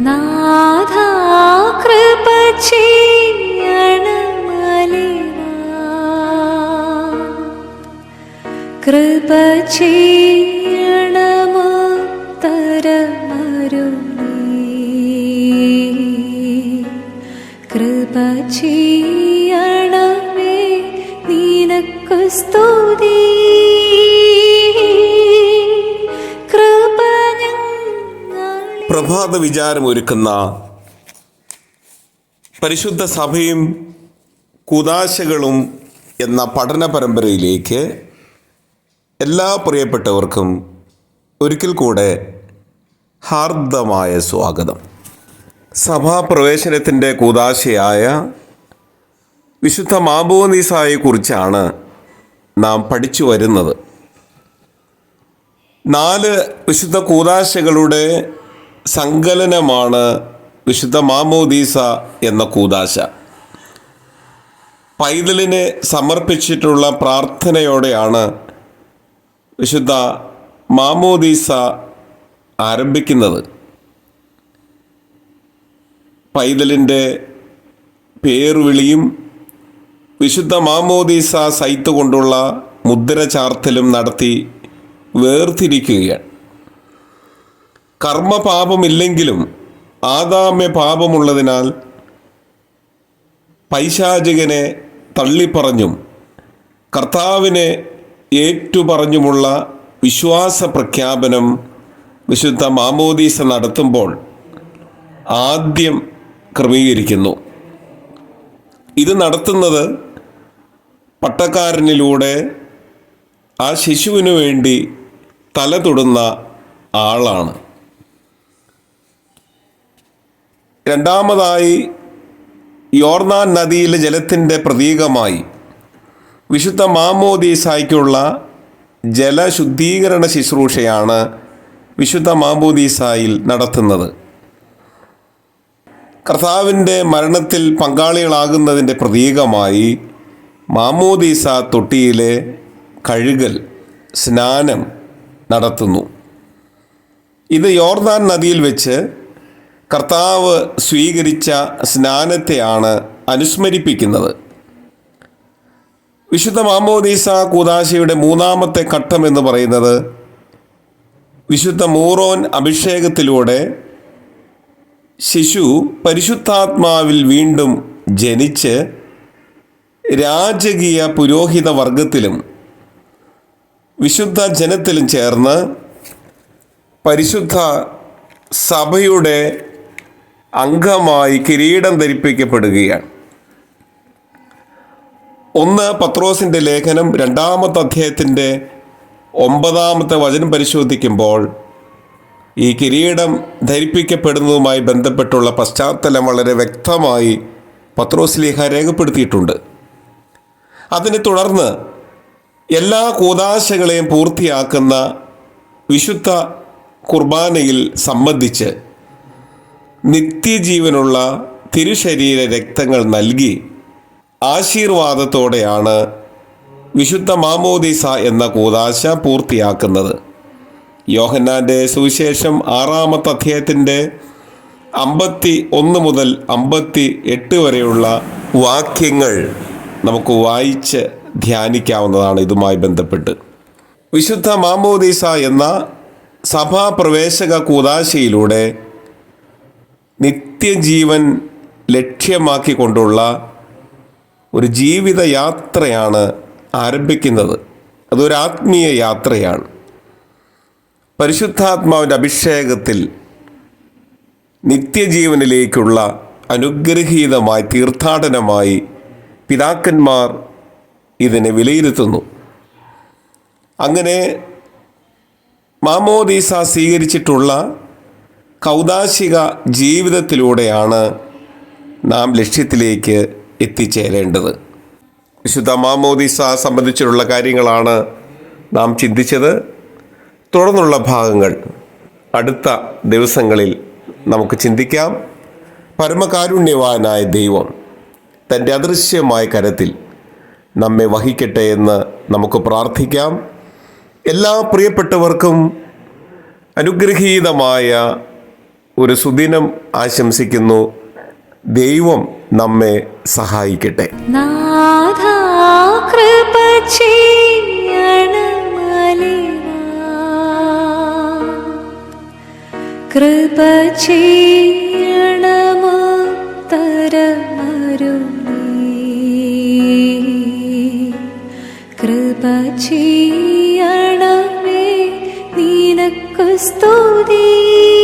നാഥാ കൃപ കൃപ ചെയ്യണമുത്തരമരുളീ. കൃപ ചെയ്യണമേ പ്രഭാത വിചാരമൊരുക്കുന്ന പരിശുദ്ധ സഭയും കൂതാശകളും എന്ന പഠന പരമ്പരയിലേക്ക് എല്ലാ പ്രിയപ്പെട്ടവർക്കും ഒരിക്കൽ കൂടെ ഹാർദമായ സ്വാഗതം. സഭാപ്രവേശനത്തിന്റെ കൂതാശയായ വിശുദ്ധ മാബോനീസായെ കുറിച്ചാണ് നാം പഠിച്ചു വരുന്നത്. നാല് വിശുദ്ധ കൂതാശകളുടെ സങ്കലനമാണ് വിശുദ്ധ മാമോദീസ എന്ന കൂതാശ പൈതലിന് സമർപ്പിച്ചിട്ടുള്ള പ്രാർത്ഥനയോടെയാണ് വിശുദ്ധ മാമോദീസ ആരംഭിക്കുന്നത്. പൈതലിന്റെ പേർവിളിയും വിശുദ്ധ മാമോദീസ സൈത്ത് കൊണ്ടുള്ള മുദ്ര ചാർത്തലും നടത്തി വേർതിരിക്കുകയാണ്. കർമ്മപാപമില്ലെങ്കിലും ആദാമ്യ പാപമുള്ളതിനാൽ പൈശാചികനെ തള്ളിപ്പറഞ്ഞും കർത്താവിനെ ഏറ്റുപറഞ്ഞുമുള്ള വിശ്വാസ പ്രഖ്യാപനം വിശുദ്ധ മാമോദീസ നടത്തുമ്പോൾ ആദ്യം ക്രമീകരിക്കുന്നു. ഇത് നടത്തുന്നത് പട്ടക്കാരനിലൂടെ ആ ശിശുവിനു വേണ്ടി തല തൊടുന്ന ആളാണ്. രണ്ടാമതായി യോർനാൻ നദിയിലെ ജലത്തിന്റെ പ്രതീകമായി വിശുദ്ധ മാമോദീസായ്ക്കുള്ള ജലശുദ്ധീകരണ ശുശ്രൂഷയാണ് വിശുദ്ധ മാമോദീസായിൽ നടത്തുന്നത്. കർത്താവിന്റെ മരണത്തിൽ പങ്കാളികളാകുന്നതിന്റെ പ്രതീകമായി മാമോദീസ തൊട്ടിയിലെ കഴുകൽ സ്നാനം നടത്തുന്നു. ഇത് യോർദാൻ നദിയിൽ വെച്ച് കർത്താവ് സ്വീകരിച്ച സ്നാനത്തെയാണ് അനുസ്മരിപ്പിക്കുന്നത്. വിശുദ്ധ മാമോദീസ കൂതാശയുടെ മൂന്നാമത്തെ ഘട്ടം എന്ന് പറയുന്നത് വിശുദ്ധ മൂറോൻ അഭിഷേകത്തിലൂടെ ശിശു പരിശുദ്ധാത്മാവിൽ വീണ്ടും ജനിച്ച് രാജകീയ പുരോഹിത വർഗത്തിലും വിശുദ്ധ ജനത്തിലും ചേർന്ന് പരിശുദ്ധ സഭയുടെ അംഗമായി കിരീടം ധരിപ്പിക്കപ്പെടുകയാണ്. ഒന്ന് പത്രോസിന്റെ ലേഖനം രണ്ടാമത്തെ അധ്യായത്തിന്റെ ഒമ്പതാമത്തെ വചനം പരിശോധിക്കുമ്പോൾ ഈ കിരീടം ധരിപ്പിക്കപ്പെടുന്നതുമായി ബന്ധപ്പെട്ടുള്ള പശ്ചാത്തലം വളരെ വ്യക്തമായി പത്രോസ് ലേഖ രേഖപ്പെടുത്തിയിട്ടുണ്ട്. അതിനെ തുടർന്ന് എല്ലാ കൂതാശകളെയും പൂർത്തിയാക്കുന്ന വിശുദ്ധ കുർബാനയിൽ സംബന്ധിച്ച് നിത്യജീവനുള്ള തിരുശരീര രക്തങ്ങൾ നൽകി ആശീർവാദത്തോടെയാണ് വിശുദ്ധ മാമോദീസ എന്ന കൂതാശ പൂർത്തിയാക്കുന്നത്. യോഹന്നാന്റെ സുവിശേഷം ആറാമത്തെ അധ്യായത്തിന്റെ അമ്പത്തി ഒന്ന് മുതൽ അമ്പത്തി എട്ട് വരെയുള്ള വാക്യങ്ങൾ നമുക്ക് വായിച്ച് ധ്യാനിക്കാവുന്നതാണ് ഇതുമായി ബന്ധപ്പെട്ട്. വിശുദ്ധ മാമോദീസ എന്ന സഭാപ്രവേശക കൂതാശയിലൂടെ നിത്യജീവൻ ലക്ഷ്യമാക്കിക്കൊണ്ടുള്ള ഒരു ജീവിത യാത്രയാണ് ആരംഭിക്കുന്നത്. അതൊരു ആത്മീയ യാത്രയാണ്. പരിശുദ്ധാത്മാവിന്റെ അഭിഷേകത്തിൽ നിത്യജീവനിലേക്കുള്ള അനുഗ്രഹീതമായി തീർത്ഥാടനമായി പിതാക്കന്മാർ ഇതിനെ വിലയിരുത്തുന്നു. അങ്ങനെ മാമോദീസ സ്വീകരിച്ചിട്ടുള്ള കൗതാശിക ജീവിതത്തിലൂടെയാണ് നാം ലക്ഷ്യത്തിലേക്ക് എത്തിച്ചേരേണ്ടത്. വിശുദ്ധ മാമോദിസ സംബന്ധിച്ചിട്ടുള്ള കാര്യങ്ങളാണ് നാം ചിന്തിച്ചത്. തുടർന്നുള്ള ഭാഗങ്ങൾ അടുത്ത ദിവസങ്ങളിൽ നമുക്ക് ചിന്തിക്കാം. പരമകാരുണ്യവാനായ ദൈവം തന്റെ അദൃശ്യമായ കരത്തിൽ നമ്മെ വഹിക്കട്ടെ എന്ന് നമുക്ക് പ്രാർത്ഥിക്കാം. എല്ലാ പ്രിയപ്പെട്ടവർക്കും അനുഗ്രഹീതമായ ഒരു സുദിനം ആശംസിക്കുന്നു. ദൈവം നമ്മെ സഹായിക്കട്ടെ. കൃപ കൃപ ചെയ്യണമേ നിനക്കു സ്തുതി.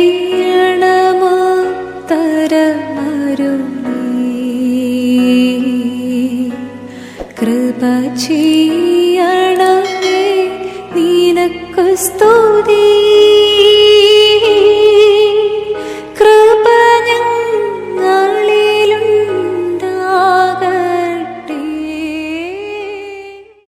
स्तुति